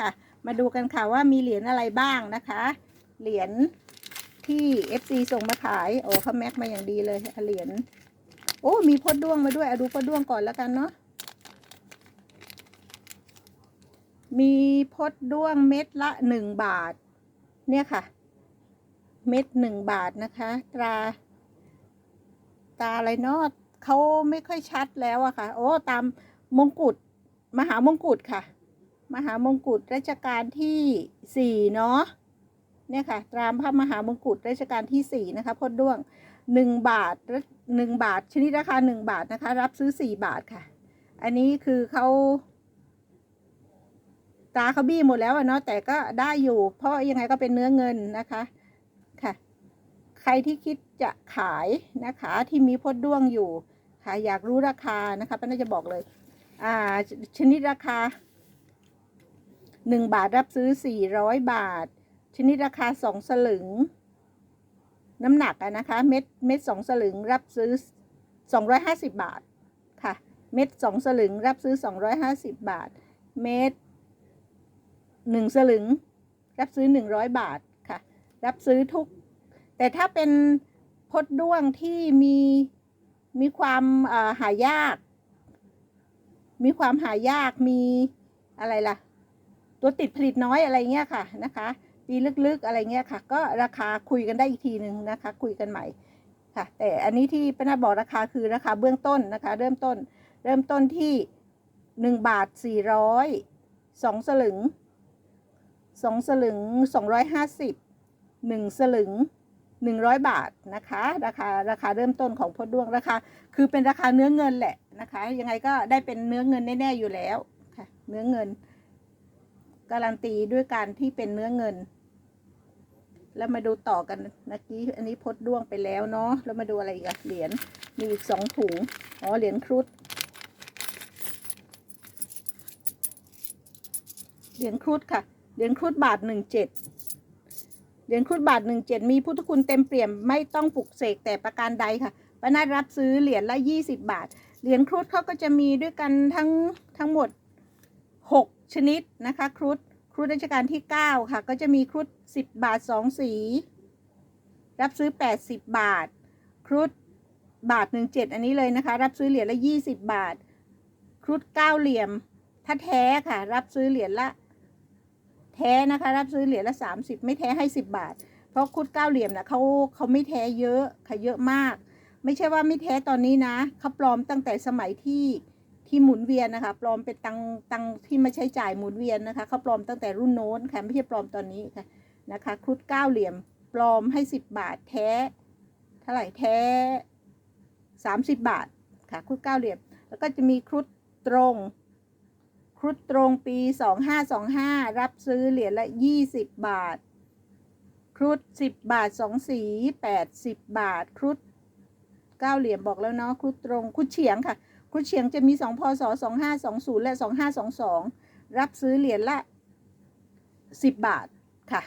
ค่ะ มาดูกันค่ะว่ามีเหรียญอะไรบ้างนะคะ เหรียญที่ FC ส่งมาขาย โอ้เขาแม็กมาอย่างดีเลย เหรียญ โอ้ มีพดด้วงมาด้วยอดูพดด้วงก่อนแล้วกันเนาะ มีพดด้วงเม็ดละหนึ่งบาท เนี่ยค่ะ เม็ดหนึ่งบาทนะคะ ตรา ตาอะไรเนาะเขาไม่ค่อยชัดแล้วอะค่ะ โอ้ ตามมงกุฎ มหามงกุฎค่ะ มหามงกุฎรัชกาลที่สี่เนาะเนี่ยค่ะตามพระมหามงกุฎรัชกาลที่สี่นะคะพดด้วงหนึ่งบาทหนึ่งบาท ชนิดราคาหนึ่งบาทนะคะ รับซื้อสี่บาทค่ะ อันนี้คือเขาตาเขาบี้หมดแล้วเนาะแต่ก็ได้อยู่ เพราะยังไงก็เป็นเนื้อเงินนะคะค่ะ ใครที่คิดจะขายนะคะ ที่มีพดด้วงอยู่ค่ะอยากรู้ราคานะคะป้าน่าจะบอกเลย อ่า ชนิดราคา หนึ่งบาทรับซื้อสี่ร้อยบาท ชนิดราคาสองสลึง น้ำหนักนะคะ เม็ดเม็ดสองสลึงรับซื้อสองร้อยห้าสิบบาทค่ะ เม็ดสองสลึงรับซื้อสองร้อยห้าสิบบาท เม็ดหนึ่งสลึง รับซื้อหนึ่งร้อยบาทค่ะ รับซื้อทุก แต่ถ้าเป็นพดด้วงที่มีมีความหายาก มีความหายากมีอะไรล่ะ ตัวติดผลิตน้อยอะไรเงี้ยค่ะนะคะปีลึกๆอะไรเงี้ยค่ะ ก็ราคาคุยกันได้อีกทีหนึ่งนะคะ คุยกันใหม่ค่ะ แต่อันนี้ที่ป้านาบอกราคาคือราคาเบื้องต้นนะคะ เริ่มต้น เริ่มต้นที่หนึ่งบาทสี่ร้อยสองสลึงสองสลึงสองร้อยห้าสิบหนึ่งสลึงหนึ่งร้อยบาทนะคะ ราคาราคาเริ่มต้นของพดด้วงราคาคือเป็นราคาเนื้อเงินแหละนะคะ ยังไงก็ได้เป็นเนื้อเงินแน่ๆอยู่แล้วค่ะ เนื้อเงิน การันตีด้วยการที่เป็นเนื้อเงิน แล้วมาดูต่อกันเมื่อกี้อันนี้พดด้วงไปแล้วเนาะแล้วมาดูอะไรอีกอะเหรียญมีอีกสองถุงอ๋อเหรียญครุฑเหรียญครุฑค่ะเหรียญครุฑบาทหนึ่งเจ็ดเหรียญครุฑบาทหนึ่งเจ็ดมีพุทธคุณเต็มเปี่ยมไม่ต้องปลุกเสกแต่ประการใดค่ะป้านารับซื้อเหรียญละยี่สิบบาท เหรียญครุฑเขาก็จะมีด้วยกันทั้งทั้งหมดหกชนิดนะคะครุฑ รุฑรัชกาลที่เก้าค่ะ ก็จะมีครุฑสิบาทสองสี รับซื้อแปดสิบาท ครุฑบาทหนึ่งเจ็ดอันนี้เลยนะคะ รับซื้อเหรียญละยี่สิบาท ครุฑเก้าเหลี่ยมถ้าแท้ค่ะ รับซื้อเหรียญละ แท้นะคะ รับซื้อเหรียญละสามสิบไม่แท้ให้สิบาท เพราะครุฑเก้าเหลี่ยมนะเขาเขาไม่แท้เยอะค่ะเยอะมาก ไม่ใช่ว่าไม่แท้ตอนนี้นะเขาปลอมตั้งแต่สมัยที่ ที่หมุนเวียนนะคะ ปลอมเป็นตังตังที่มาใช้จ่ายหมุนเวียนนะคะเขาปลอมตั้งแต่รุ่นโน้นค่ะไม่ใช่ปลอมตอนนี้ค่ะนะคะครุฑเก้าเหลี่ยมปลอมให้สิบบาทแท้เท่าไหร่แท้สามสิบบาทค่ะครุฑเก้าเหลี่ยม แล้วก็จะมีครุฑตรงครุฑตรงปีสองห้าสองห้ารับซื้อเหรียญละยี่สิบบาท ครุฑสิบบาทสองสีแปดสิบบาท ครุฑเก้าเหลี่ยมบอกแล้วเนาะ ครุฑตรง ครุฑเฉียงค่ะ คุณเฉียงจะมีสองพศสองห้าสองศูนย์และสองห้าสองสองรับซื้อเหรียญละสิบบาทค่ะ